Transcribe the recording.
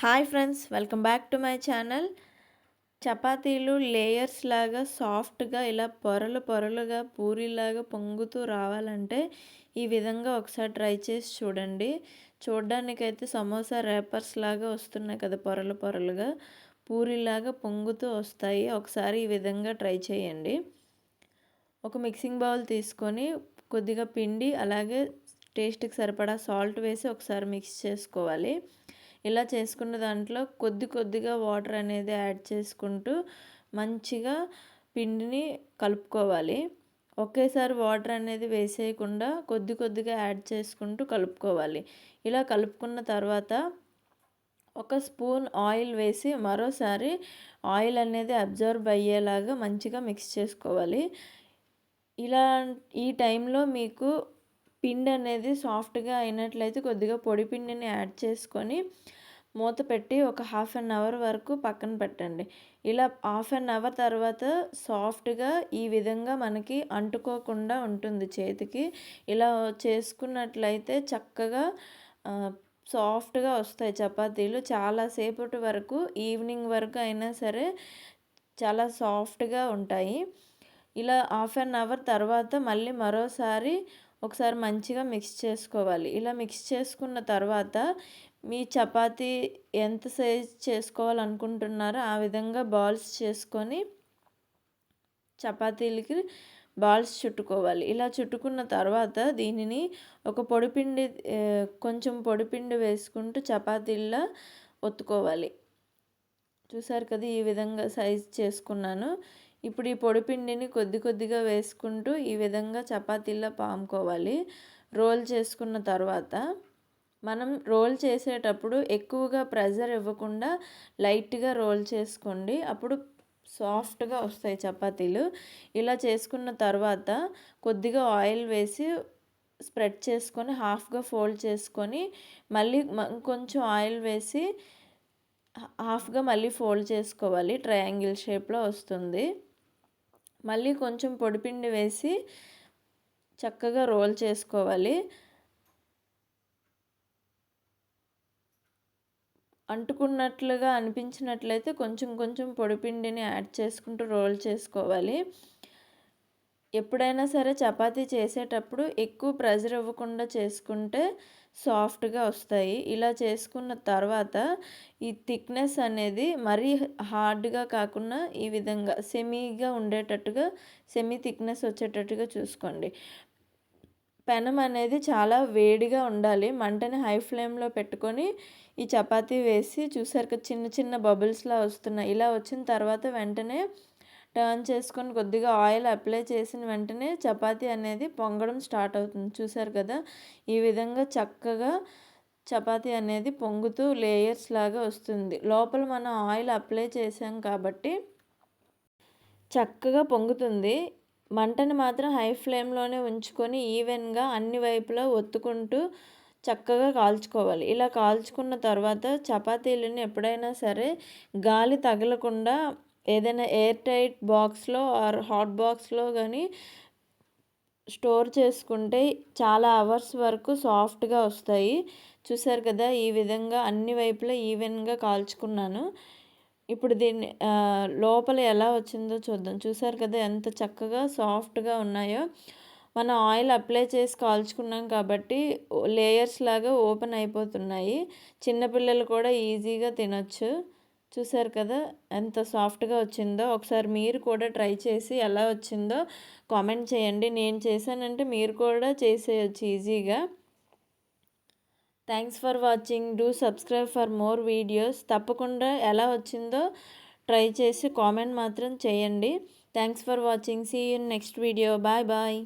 Hi friends welcome back to my channel. చపాతీలు layers లాగా సాఫ్ట్గా ఇలా పొరలు పొరలుగా పూరీలాగా పొంగుతూ రావాలంటే ఈ విధంగా ఒకసారి ట్రై చేసి చూడండి. చూడ్డానికైతే సమోసా ర్యాపర్స్ లాగా వస్తున్నాయి కదా పొరలు పొరలుగా. పూరిలాగా పొంగుతూ వస్తాయి. ఒకసారి ఈ విధంగా ట్రై చేయండి. ఒక మిక్సింగ్ బౌల్ తీసుకొని కొద్దిగా పిండి అలాగే టేస్ట్కి సరిపడా సాల్ట్ వేసి ఒకసారి మిక్స్ చేసుకోవాలి. ఇలా చేసుకున్న దాంట్లో కొద్ది కొద్దిగా వాటర్ అనేది యాడ్ చేసుకుంటూ మంచిగా పిండిని కలుపుకోవాలి. ఒకేసారి వాటర్ అనేది వేసేయకుండా కొద్ది కొద్దిగా యాడ్ చేసుకుంటూ కలుపుకోవాలి. ఇలా కలుపుకున్న తర్వాత ఒక స్పూన్ ఆయిల్ వేసి మరోసారి ఆయిల్ అనేది అబ్జర్వ్ అయ్యేలాగా మంచిగా మిక్స్ చేసుకోవాలి. ఇలా ఈ టైంలో మీకు పిండి అనేది సాఫ్ట్గా అయినట్లయితే కొద్దిగా పొడి పిండిని యాడ్ చేసుకొని మూత పెట్టి ఒక హాఫ్ అన్ అవర్ వరకు పక్కన పెట్టండి. ఇలా హాఫ్ అన్ అవర్ తర్వాత సాఫ్ట్గా ఈ విధంగా మనకి అంటుకోకుండా ఉంటుంది చేతికి. ఇలా చేసుకున్నట్లయితే చక్కగా సాఫ్ట్గా వస్తాయి చపాతీలు. చాలాసేపటి వరకు ఈవినింగ్ వరకు అయినా సరే చాలా సాఫ్ట్గా ఉంటాయి. ఇలా హాఫ్ అన్ అవర్ తర్వాత మళ్ళీ మరోసారి ఒకసారి మంచిగా మిక్స్ చేసుకోవాలి. ఇలా మిక్స్ చేసుకున్న తర్వాత మీ చపాతీ ఎంత సైజ్ చేసుకోవాలనుకుంటున్నారో ఆ విధంగా బాల్స్ చేసుకొని చపాతీలకి బాల్స్ చుట్టుకోవాలి. ఇలా చుట్టుకున్న తర్వాత దీనిని ఒక పొడిపిండి కొంచెం పొడిపిండి వేసుకుంటూ చపాతీల్లో ఒత్తుకోవాలి. చూసారు కదా ఈ విధంగా సైజ్ చేసుకున్నాను. ఇప్పుడు ఈ పొడిపిండిని కొద్ది కొద్దిగా వేసుకుంటూ ఈ విధంగా చపాతీల్లో పాముకోవాలి. రోల్ చేసుకున్న తర్వాత మనం రోల్ చేసేటప్పుడు ఎక్కువగా ప్రెజర్ ఇవ్వకుండా లైట్గా రోల్ చేసుకోండి. అప్పుడు సాఫ్ట్గా వస్తాయి చపాతీలు. ఇలా చేసుకున్న తర్వాత కొద్దిగా ఆయిల్ వేసి స్ప్రెడ్ చేసుకొని హాఫ్గా ఫోల్డ్ చేసుకొని మళ్ళీ కొంచెం ఆయిల్ వేసి హాఫ్గా మళ్ళీ ఫోల్డ్ చేసుకోవాలి. ట్రయాంగిల్ షేప్లో వస్తుంది. మళ్ళీ కొంచెం పొడిపిండి వేసి చక్కగా రోల్ చేసుకోవాలి. అంటుకున్నట్లుగా అనిపించినట్లయితే కొంచెం కొంచెం పొడిపిండిని యాడ్ చేసుకుంటూ రోల్ చేసుకోవాలి. ఎప్పుడైనా సరే చపాతీ చేసేటప్పుడు ఎక్కువ ప్రెజర్ ఇవ్వకుండా చేసుకుంటే సాఫ్ట్గా వస్తాయి. ఇలా చేసుకున్న తర్వాత ఈ థిక్నెస్ అనేది మరీ హార్డ్గా కాకుండా ఈ విధంగా సెమీగా ఉండేటట్టుగా సెమీ థిక్నెస్ వచ్చేటట్టుగా చూసుకోండి. పెనం అనేది చాలా వేడిగా ఉండాలి. మంటని హై ఫ్లేమ్లో పెట్టుకొని ఈ చపాతీ వేసి చూసారు కదా చిన్న చిన్న బబుల్స్లా వస్తున్నాయి. ఇలా వచ్చిన తర్వాత వెంటనే టర్న్ చేసుకొని కొద్దిగా ఆయిల్ అప్లై చేసిన వెంటనే చపాతీ అనేది పొంగడం స్టార్ట్ అవుతుంది. చూసారు కదా? ఈ విధంగా చక్కగా చపాతీ అనేది పొంగుతూ లేయర్స్ లాగా వస్తుంది. లోపల మనం ఆయిల్ అప్లై చేసాం కాబట్టి చక్కగా పొంగుతుంది. మంటను మాత్రం హై ఫ్లేమ్లోనే ఉంచుకొని ఈవెన్గా అన్ని వైపులా ఒత్తుకుంటూ చక్కగా కాల్చుకోవాలి. ఇలా కాల్చుకున్న తర్వాత చపాతీలను ఎప్పుడైనా సరే గాలి తగలకుండా ఏదైనా ఎయిర్ టైట్ బాక్స్లో ఆర్ హాట్ బాక్స్లో కానీ స్టోర్ చేసుకుంటే చాలా అవర్స్ వరకు సాఫ్ట్గా వస్తాయి. చూసారు కదా ఈ విధంగా అన్ని వైపులా ఈవెన్గా కాల్చుకున్నాను. ఇప్పుడు దీన్ని లోపల ఎలా వచ్చిందో చూద్దాం. చూసారు కదా ఎంత చక్కగా సాఫ్ట్గా ఉన్నాయో. మనం ఆయిల్ అప్లై చేసి కాల్చుకున్నాం కాబట్టి లేయర్స్ లాగా ఓపెన్ అయిపోతున్నాయి. చిన్నపిల్లలు కూడా ఈజీగా తినొచ్చు. చూసారు కదా ఎంత సాఫ్ట్గా వచ్చిందో. ఒకసారి మీరు కూడా ట్రై చేసి ఎలా వచ్చిందో కామెంట్ చేయండి. నేను చేశానంటే మీరు కూడా చేసేయచ్చు ఈజీగా. Thanks for watching. Do subscribe for more videos. తప్పకుండా ఎలా వచ్చిందో ట్రై చేసి కామెంట్ మాత్రం చేయండి. Thanks for watching. See in next video. Bye bye.